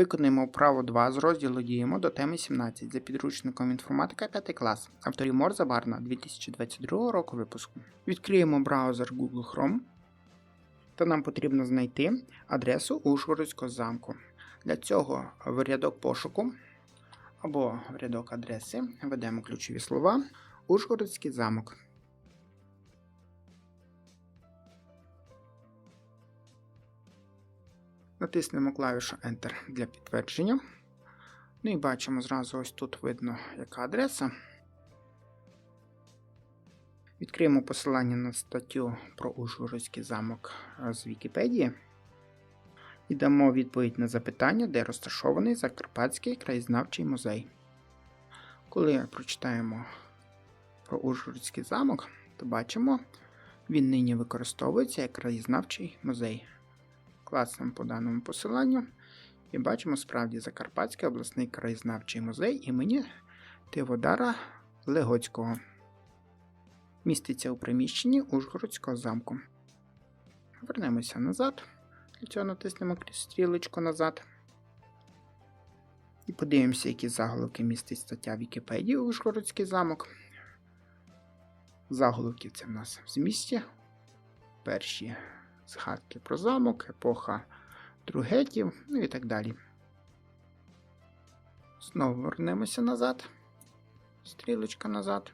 Виконуємо вправу 2 з розділу Діємо до теми 17 за підручником інформатика 5 клас, авторів Морза Барна 2022 року випуску. Відкриємо браузер Google Chrome та нам потрібно знайти адресу Ужгородського замку. Для цього в рядок пошуку або в рядок адреси введемо ключові слова Ужгородський замок. Натиснемо клавішу Enter для підтвердження. Ну і бачимо зразу ось тут видно, яка адреса. Відкриємо посилання на статтю про Ужгородський замок з Вікіпедії. І дамо відповідь на запитання, де розташований Закарпатський краєзнавчий музей. Коли прочитаємо про Ужгородський замок, то бачимо, він нині використовується як краєзнавчий музей. Класом по даному посиланню і бачимо справді Закарпатський обласний краєзнавчий музей імені Тиводара Легоцького. Міститься у приміщенні Ужгородського замку. Вернемося назад. Для цього натиснемо стрілочку назад. І подивимося, які заголовки містить стаття Вікіпедії Ужгородський замок. Заголовки це в нас в змісті. Перші згадки про замок, епоха другетів, ну і так далі. Знову вернемося назад, стрілочка назад.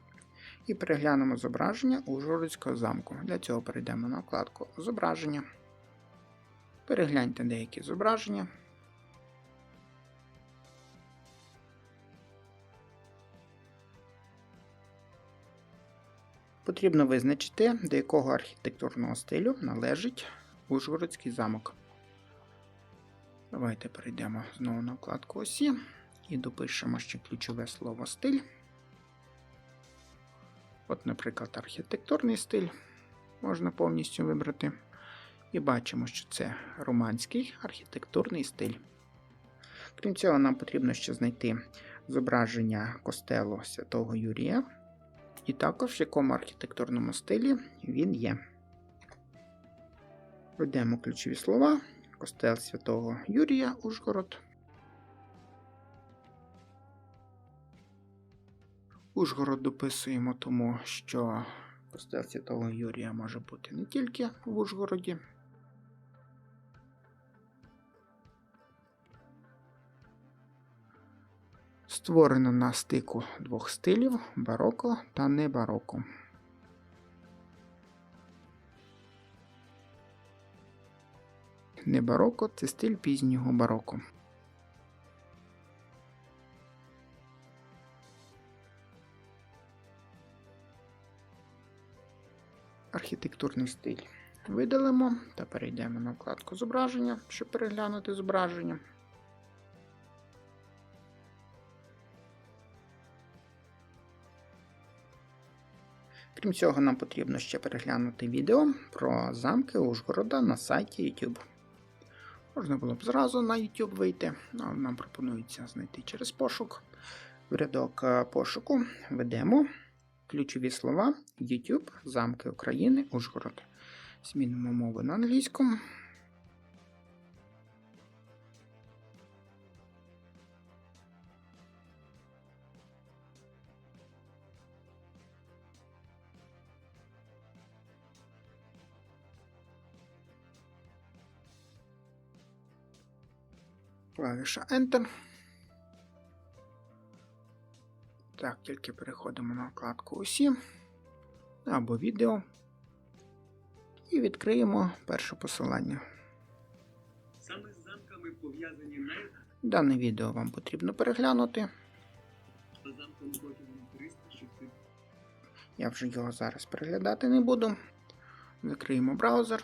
І переглянемо зображення Ужгородського замку. Для цього перейдемо на вкладку Зображення. Перегляньте деякі зображення. Потрібно визначити, до якого архітектурного стилю належить Ужгородський замок. Давайте перейдемо знову на вкладку осі і допишемо ще ключове слово стиль. От, наприклад, архітектурний стиль можна повністю вибрати. І бачимо, що це романський архітектурний стиль. Крім цього, нам потрібно ще знайти зображення костелу Святого Юрія, і також в якому архітектурному стилі він є. Введемо ключові слова. Костел Святого Юрія Ужгород. Ужгород дописуємо тому, що костел Святого Юрія може бути не тільки в Ужгороді. Створено на стику двох стилів бароко та небароко. Небароко це стиль пізнього бароко. Архітектурний стиль видалимо та перейдемо на вкладку зображення, щоб переглянути зображення. Крім цього, нам потрібно ще переглянути відео про замки Ужгорода на сайті YouTube. Можна було б зразу на YouTube вийти, але нам пропонується знайти через пошук. В рядок е, пошуку ведемо ключові слова YouTube, замки України, Ужгород. Змінимо мову на англійську. Клавіша Enter. Так, тільки переходимо на вкладку Усі або відео і відкриємо перше посилання. Саме з замками пов'язані най... Дане відео вам потрібно переглянути. за замком протягом 360 Я вже його зараз переглядати не буду. Закриємо браузер.